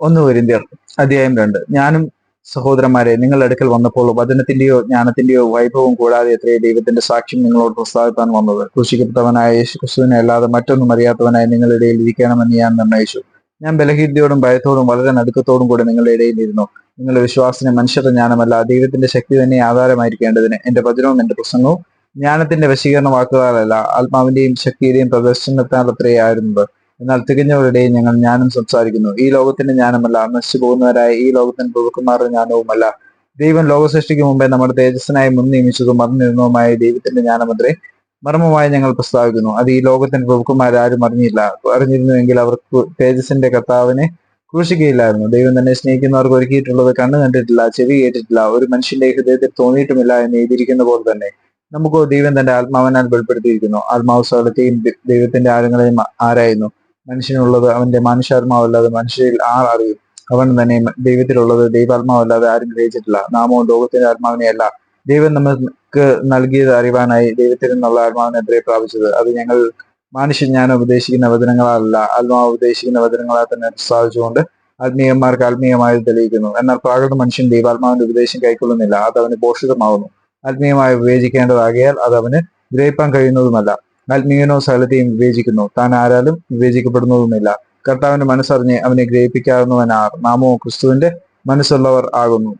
ഒന്ന് വരിന്തിയർ അധ്യായം രണ്ട്. ഞാനും സഹോദരന്മാരെ നിങ്ങളുടെ അടുക്കൽ വന്നപ്പോൾ വചനത്തിന്റെയോ ജ്ഞാനത്തിന്റെയോ വൈഭവം കൂടാതെ എത്രയോ ദൈവത്തിന്റെ സാക്ഷ്യം നിങ്ങളോട് പ്രസ്താവിപ്പാൻ വന്നത്. ക്രൂശിക്കപ്പെട്ടവനായ യേശു ക്രിസ്തുവിനെ അല്ലാതെ മറ്റൊന്നും അറിയാത്തവനായി നിങ്ങളുടെ ഇടയിൽ ഇരിക്കണമെന്ന് ഞാൻ നിർണയിച്ചു. ഞാൻ ബലഹീനതയോടും ഭയത്തോടും വളരെ നടുക്കത്തോടും കൂടെ നിങ്ങളുടെ ഇടയിൽ ഇരുന്നു. നിങ്ങളുടെ വിശ്വാസത്തിന് മനുഷ്യരുടെ ജ്ഞാനമല്ല ദൈവത്തിന്റെ ശക്തി തന്നെ ആധാരമായിരിക്കേണ്ടതിന്. എന്റെ വചനവും എന്റെ പ്രസംഗവും ജ്ഞാനത്തിന്റെ വശീകരണ വാക്കുകളല്ല ആത്മാവിന്റെയും ശക്തിയുടെയും പ്രദർശനത്താൽ അത്രയായിരുന്നത് എന്നാൽ തികഞ്ഞവരുടെയും ഞങ്ങൾ ജ്ഞാനം സംസാരിക്കുന്നു. ഈ ലോകത്തിന്റെ ജ്ഞാനമല്ല നശിച്ചു പോകുന്നവരായ ഈ ലോകത്തിന് പ്രഭുക്കന്മാരുടെ ജ്ഞാനവുമല്ല ദൈവം ലോക സൃഷ്ടിക്ക് മുമ്പേ നമ്മുടെ തേജസ്സിനായി മുൻ നിയമിച്ചതും മറന്നിരുന്നതുമായ ദൈവത്തിന്റെ ജ്ഞാനമത്രേ മർമ്മമായി ഞങ്ങൾ പ്രസ്താവിക്കുന്നു. അത് ഈ ലോകത്തിന്റെ പ്രഭുക്കന്മാരാരും അറിഞ്ഞില്ല. അറിഞ്ഞിരുന്നുവെങ്കിൽ അവർക്ക് തേജസ്സിന്റെ കർത്താവിനെ ക്രൂശിക്കുകയില്ലായിരുന്നു. ദൈവം തന്നെ സ്നേഹിക്കുന്നവർക്ക് ഒരുക്കിയിട്ടുള്ളത് കണ്ണു കണ്ടിട്ടില്ല ചെവി കേട്ടിട്ടില്ല ഒരു മനുഷ്യന്റെ ഹൃദയത്തിൽ തോന്നിയിട്ടുമില്ല എന്ന് എഴുതിയിരിക്കുന്ന പോലെ തന്നെ നമുക്കോ ദൈവം തന്റെ ആത്മാവനാൽ വെളിപ്പെടുത്തിയിരിക്കുന്നു. ആത്മാവ് സകലത്തെയും ദൈവത്തിന്റെ ആഴങ്ങളെയും ആരായുന്നു. മനുഷ്യനുള്ളത് അവന്റെ മനുഷ്യാത്മാവല്ലാതെ മനുഷ്യരിൽ ആർ അറിയും? അവൻ തന്നെ ദൈവത്തിലുള്ളത് ദൈവാത്മാവല്ലാതെ ആരും ഗ്രഹിച്ചിട്ടില്ല. നാമോ ലോകത്തിന്റെ ആത്മാവിനെയല്ല. ദൈവം നമുക്ക് നൽകിയത് അറിവാനായി ദൈവത്തിൽ നിന്നുള്ള ആത്മാവിനെ എത്രയെ പ്രാപിച്ചത്? അത് ഞങ്ങൾ മനുഷ്യൻ ഞാൻ ഉപദേശിക്കുന്ന വചനങ്ങളല്ല ആത്മാവ് ഉപദേശിക്കുന്ന വചനങ്ങളാൽ തന്നെ സാധിച്ചുകൊണ്ട് ആത്മീയന്മാർക്ക് ആത്മീയമായത് തെളിയിക്കുന്നു. എന്നാൽ പ്രാകൃത മനുഷ്യൻ ദൈവാത്മാവിന്റെ ഉപദേശം കൈക്കൊള്ളുന്നില്ല. അത് അവന് പോഷിതമാവുന്നു ആത്മീയമായി വിവേചിക്കേണ്ടതാകിയാൽ അത് അവന് ഗ്രഹിപ്പാൻ കഴിയുന്നതുമല്ല. ആത്മീയനോ സകലത്തെയും വിവേചിക്കുന്നു. താൻ ആരാലും വിവേചിക്കപ്പെടുന്നതൊന്നുമില്ല കർത്താവിന്റെ മനസ്സറിഞ്ഞ് അവനെ ഗ്രഹിപ്പിക്കാവുന്നവനാർ. നാമോ ക്രിസ്തുവിന്റെ മനസ്സുള്ളവർ ആകുന്നു.